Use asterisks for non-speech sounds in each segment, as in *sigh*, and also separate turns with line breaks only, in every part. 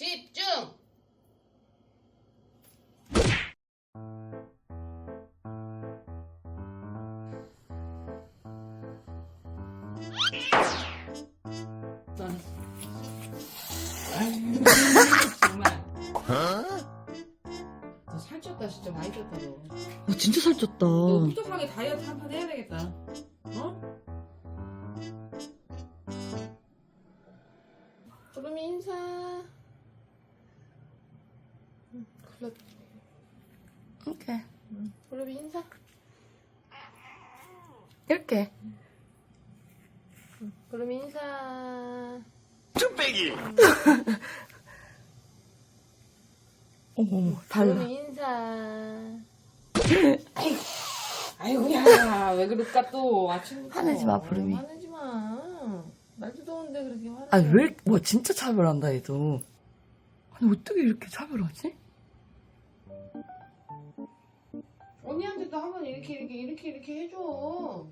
집중. 정말. 너 살쪘다 진짜 많이 쪘다 너.
어, 진짜 살쪘다.
너 후덕하게 다이어트 한 판 해야 되겠다. 구름이 인사.
이렇게.
구름이 인사. *laughs*
어머, 어머, 달라.
구름이 인사. 아이고, *laughs* 아이고야, 왜 그럴까 또 아침부터.
화내지 마, 구름이.
화내지 마. 날도 더운데 그렇게 화내.
아, 왜, 이렇게- 와, 진짜 차별한다, 얘도. 아니, 어떻게 이렇게 차별하지?
언니한테도 한번 이렇게 이렇게 이렇게 이렇게 해줘.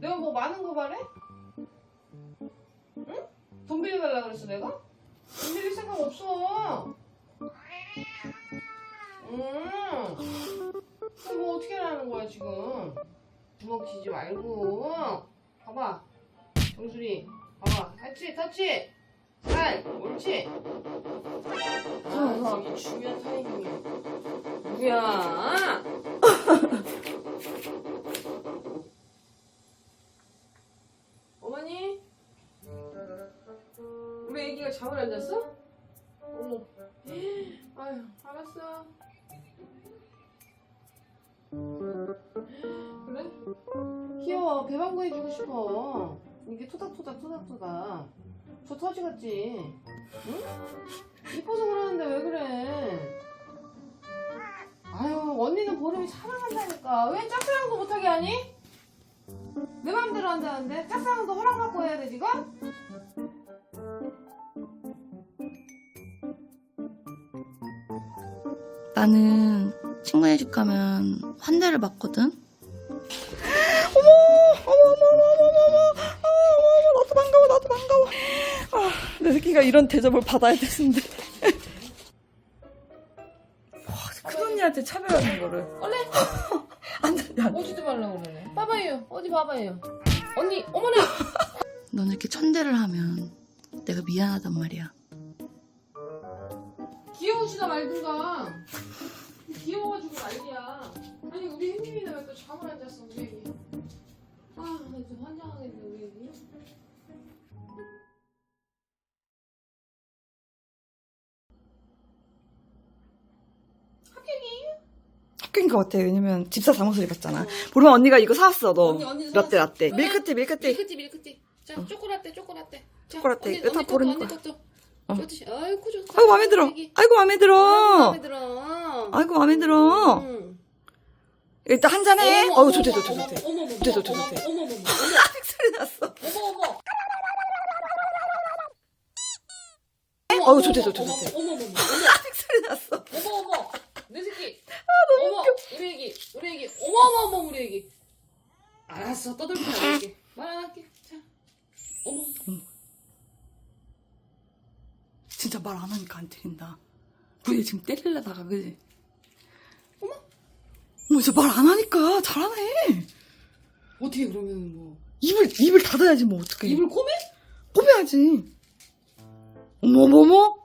내가 뭐 많은 거 바래? 응? 돈 빌려달라 그랬어 내가? 돈 빌릴 생각 없어. 음. 그럼 뭐 어떻게 하라는 거야 지금? 주먹 쥐지 말고. 봐봐. 정수리. 봐봐. 터치 터치. 살. 옳지. 아, 이게 중요한 타이밍이야. 누구야? 어머니? 우리 애기가 잠을 안 잤어? 어머. 아유, 알았어. 그래? 귀여워. 배방구 해주고 싶어. 이게 토닥토닥 토닥토닥. 저 터지 같지? 응? 이뻐서 그러는데 왜 그래? 보름이 사랑한다니까 왜 짝사랑도 못하게 하니? 내 맘대로 한다는데 짝사랑도 허락받고 해야 돼 지금?
나는 친구네 집 가면 환대를 받거든? 어머, 어머, 어머, 어머, 어머, 어머, 아, 어머, 어머, 나도 반가워, 나도 반가워. 아, 내 새끼가 이런 대접을 받아야 되는데. 언니한테 차별하는 거를.
원래 *laughs*
안 돼, 안 돼.
오지도 말라고 그러네. 봐봐요. 어디 봐봐요. 언니 어머나! *laughs*
너는 이렇게 천대를 하면 내가 미안하단 말이야.
귀여우시다 말든가. 귀여워가지고 난리야. 아니 우리 혜님이는 왜또 잠을 안 잤어 우리 애기 아나 진짜 환장하겠네 우리 애기
학교인 것 같아. 왜냐면 집사 잠옷을 입었잖아. 보름 언니가 이거 사왔어, 너.
언니, 언니
라떼,
사왔어.
라떼.
뭐야?
밀크티, 밀크티.
밀크티 밀크티 자 쪼꼬라떼 쪼꼬라떼 자,
쪼꼬라떼.
언니,
이거 다
언니
보름
것도,
거야.
언니 것도
어.
저것도 아이고 좋다
아이고, 마음에 들어. 아이고, 마음에 들어.
마음에 들어
아이고, 마음에 들어.
응.
일단 한잔해.
어머,
어우,
어머,
좋대,
어머,
좋대, 좋대.
어머, 어머,
좋대,
어머,
좋대,
어머,
좋대.
어머, 어머, 어머,
소리 났어.
어머, 어머.
어우, 좋대, 좋대,
어머,
좋대.
어머, 어머, 어머,
소리 났어.
어머, 어머, 내 새끼. 아, 너무 어머, 우리 애기, 우리 애기. 어머, 어머, 어머, 우리 애기. 알았어, 우리 애기. 말안 할게. 자, 어머.
진짜 말 안 하니까 안 때린다. 그얘 지금 때릴려다가, 그지?
어머.
어머, 진짜 말 안 하니까 잘하네.
어떻게 그러면 뭐.
입을, 입을 닫아야지, 뭐, 어떡해.
입을 코매?
꼬매야지. 어머머머?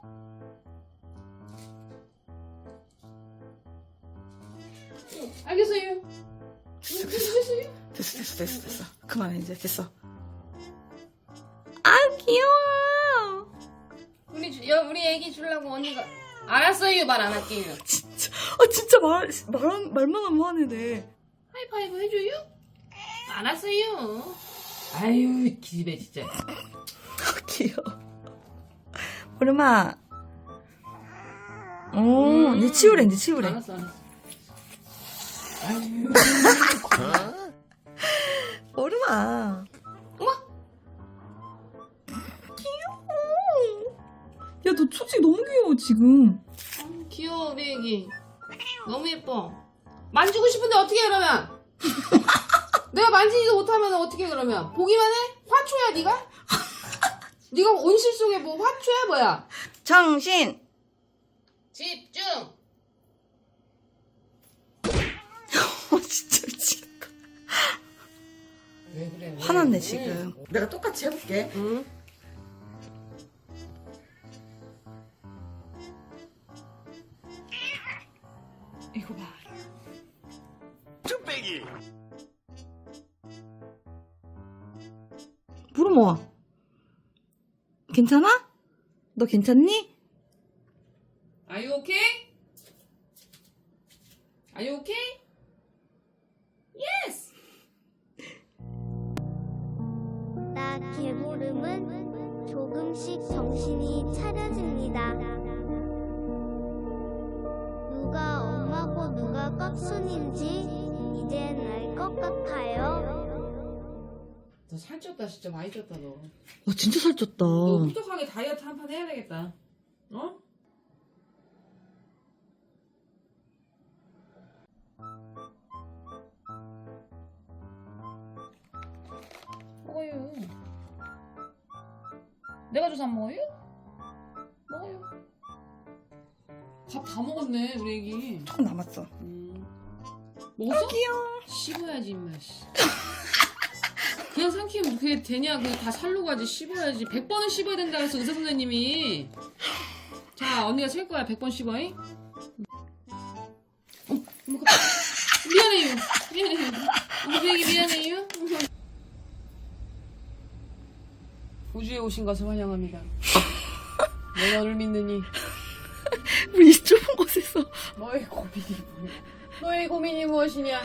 됐어, 됐어, 됐어, 됐어. 그만해, 이제, 됐어. 아, 귀여워.
우리, 주- 여, 우리 애기 주려고 언니가. 알았어요, 말안 할게요.
진짜, 아, 진짜 말, 말, 말만 하면 화내네.
하이파이브 해줘요? 알았어요. 아유, 기집애, 진짜.
아, 귀여워. 오르마. 오, 이제 치우래, 이제 치우래.
알았어, 알았어. *laughs*
오르마.
어머!
귀여워. 야, 너 초식 너무 귀여워, 지금.
귀여워 우리 애기 너무 예뻐 만지고 싶은데 어떻게 해 그러면 *laughs* 내가 만지지도 못하면 어떻게 해 그러면 보기만 해? 화초야 네가? 네가 온실 속에 뭐 화초야 뭐야?
정신!
집중.
화났네, 지금. 내가 똑같이 해볼게.
응.
이거 봐.
쭈빼기
부르모. 괜찮아? 너 괜찮니?
개모름은 조금씩 정신이 차려집니다. 누가 엄마고 누가 깍순인지 이젠 알 것 같아요.
너 살쪘다 진짜 많이 쪘다 너.
와, 진짜 살쪘다.
너 후덕하게 다이어트 한 판 해야 되겠다. 어? 내가 줘서 안 먹어요? 먹어요. 밥 다 먹었네 우리 애기.
조금 남았어.
음. 먹었어?
귀여워.
씹어야지 임마 씨. *laughs* 그냥 삼키면 그게 되냐 그게 다 살로 가지 씹어야지 100번은 씹어야 된다 그래서 의사 선생님이 자 언니가 셀 거야 100번 씹어잉 어, 어머, 깜짝이야. 미안해요 미안해요 우리 애기 미안해요 우주에 오신 것을 환영합니다 내 너를 믿느니
우리 이 좁은 곳에서.
너의 고민이 뭐야 너의 고민이 무엇이냐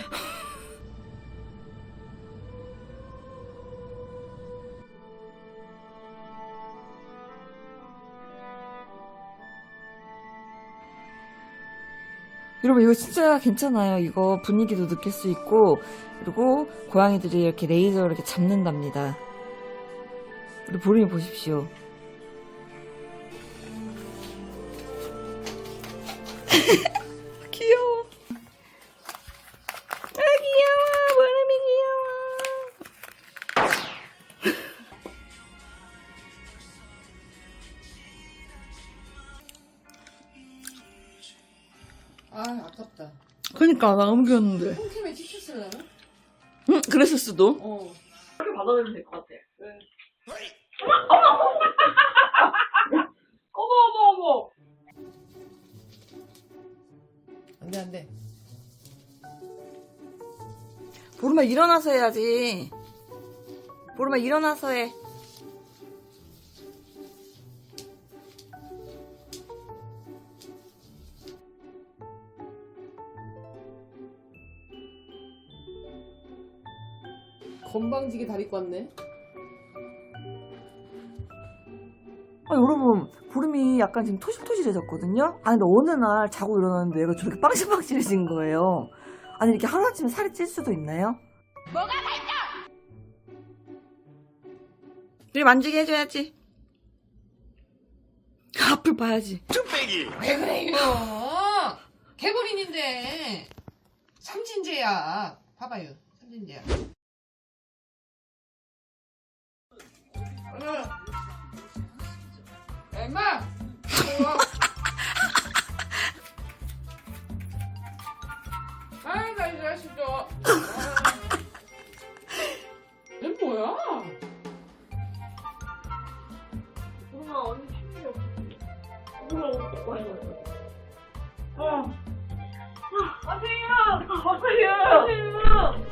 여러분 이거 진짜 괜찮아요. 이거 분위기도 느낄 수 있고 그리고 고양이들이 이렇게 레이저로 이렇게 잡는답니다. 우리 보름이 보십시오. *laughs* 귀여워. 아 귀여워. 보름이 귀여워.
아 아깝다
그러니까 나 너무 귀여웠는데.
홈캠에 티셔츠를
응, 그랬을 수도.
어
받아내면 될 것 같아. 일어나서 해야지. 보름아 일어나서 해.
건방지게 다리 꽂네
아, 여러분, 보름이 약간 지금 토실토실해졌거든요? 아니, 근데 어느 날 자고 일어났는데 얘가 저렇게 빵실빵실해진 거예요. 아니, 이렇게 하루아침에 살이 찔 수도 있나요? 뭐가 살쪄! 우리 만지게 해줘야지. *laughs* 앞을 봐야지.
쭈빼기!
왜 그래요 개구린인데. 삼진제야. 봐봐요 삼진제야. 엄마! *laughs* 아이 나 이제 진짜 얘 *laughs* 뭐야
보름아, 언니 힘이 없어. 옷 많이 왔어. 어. 아, 세희야! 아, 세희야!